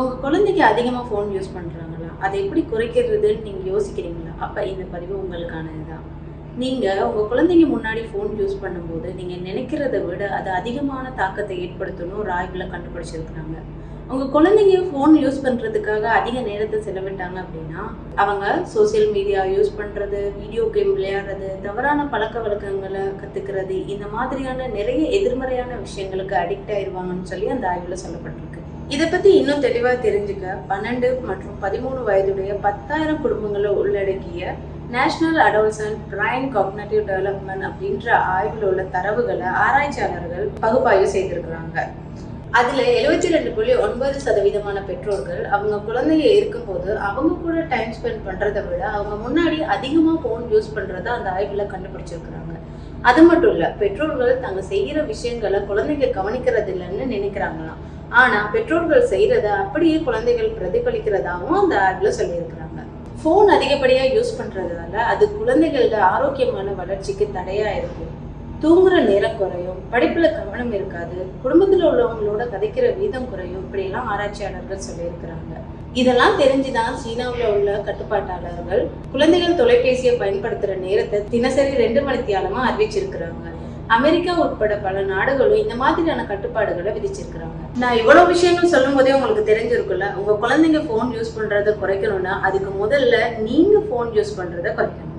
உங்க குழந்தைக்கு அதிகமாக ஃபோன் யூஸ் பண்றாங்களா? அதை எப்படி குறைக்கிறதுன்னு நீங்க யோசிக்கிறீங்களா? அப்ப இந்த பதிவு உங்களுக்கானது தான் நீங்க உங்க குழந்தைங்க முன்னாடி ஃபோன் யூஸ் பண்ணும்போது நீங்க நினைக்கிறத விட அது அதிகமான தாக்கத்தை ஏற்படுத்தணும் ஒரு ஆய்வுல கண்டுபிடிச்சிருக்கிறாங்க. உங்க குழந்தைங்க ஃபோன் யூஸ் பண்றதுக்காக அதிக நேரத்தை செலவிட்டாங்க அப்படின்னா அவங்க சோஷியல் மீடியா யூஸ் பண்றது வீடியோ கேம் விளையாடுறது தவறான பழக்க வழக்கங்களை கத்துக்கிறது இந்த மாதிரியான நிறைய எதிர்மறையான விஷயங்களுக்கு அடிக்ட் ஆயிடுவாங்கன்னு சொல்லி அந்த ஆய்வுல சொல்லப்பட்டிருக்கு. இதை பத்தி இன்னும் தெளிவா தெரிஞ்சுக்க பன்னெண்டு மற்றும் பதிமூணு வயதுடைய பத்தாயிரம் குடும்பங்களை உள்ளடக்கிய national adolescent brain cognitive development அப்படின்ற ஆய்வில் உள்ள தரவுகளை ஆராய்ச்சியாளர்கள் பகுப்பாய்வு செய்திருக்கிறாங்க. அதுல எழுபத்தி ரெண்டு புள்ளி ஒன்பது சதவீதமான பெற்றோர்கள் அவங்க குழந்தைங்க இருக்கும்போது அவங்க கூட டைம் ஸ்பெண்ட் பண்றதை விட அவங்க முன்னாடி அதிகமா ஃபோன் யூஸ் பண்ணுறத அந்த ஆய்வுல கண்டுபிடிச்சிருக்கிறாங்க. அது மட்டும் இல்ல பெற்றோர்கள் தாங்க செய்யற விஷயங்களை குழந்தைங்க கவனிக்கிறது இல்லைன்னு நினைக்கிறாங்களாம். ஆனா பெற்றோர்கள் செய்யறத அப்படியே குழந்தைகள் பிரதிபலிக்கிறதாகவும் அந்த ஆய்வுல சொல்லியிருக்கிறாங்க. ஃபோன் அதிகப்படியாக யூஸ் பண்ணுறதால அது குழந்தைகளோட ஆரோக்கியமான வளர்ச்சிக்கு தடையாக இருக்கும் தூங்குற நேரம் குறையும் படிப்பில் கவனம் இருக்காது குடும்பத்தில் உள்ளவங்களோட கதைக்கிற வீதம் குறையும் இப்படியெல்லாம் ஆராய்ச்சியாளர்கள் சொல்லியிருக்கிறாங்க. இதெல்லாம் தெரிஞ்சுதான் சீனாவில் உள்ள கட்டுப்பாட்டாளர்கள் குழந்தைகள் தொலைபேசியை பயன்படுத்துகிற நேரத்தை தினசரி ரெண்டு மணித்தியாலமாக அறிவிச்சிருக்கிறாங்க. அமெரிக்கா உட்பட பல நாடுகளும் இந்த மாதிரியான கட்டுப்பாடுகளை விதிச்சிருக்கிறாங்க. நான் இவ்வளவு விஷயங்கள் சொல்லும் போதே உங்களுக்கு தெரிஞ்சிருக்குல்ல உங்க குழந்தைங்க ஃபோன் யூஸ் பண்றதை குறைக்கணும்னா அதுக்கு முதல்ல நீங்க ஃபோன் யூஸ் பண்றதை குறைக்கணும்.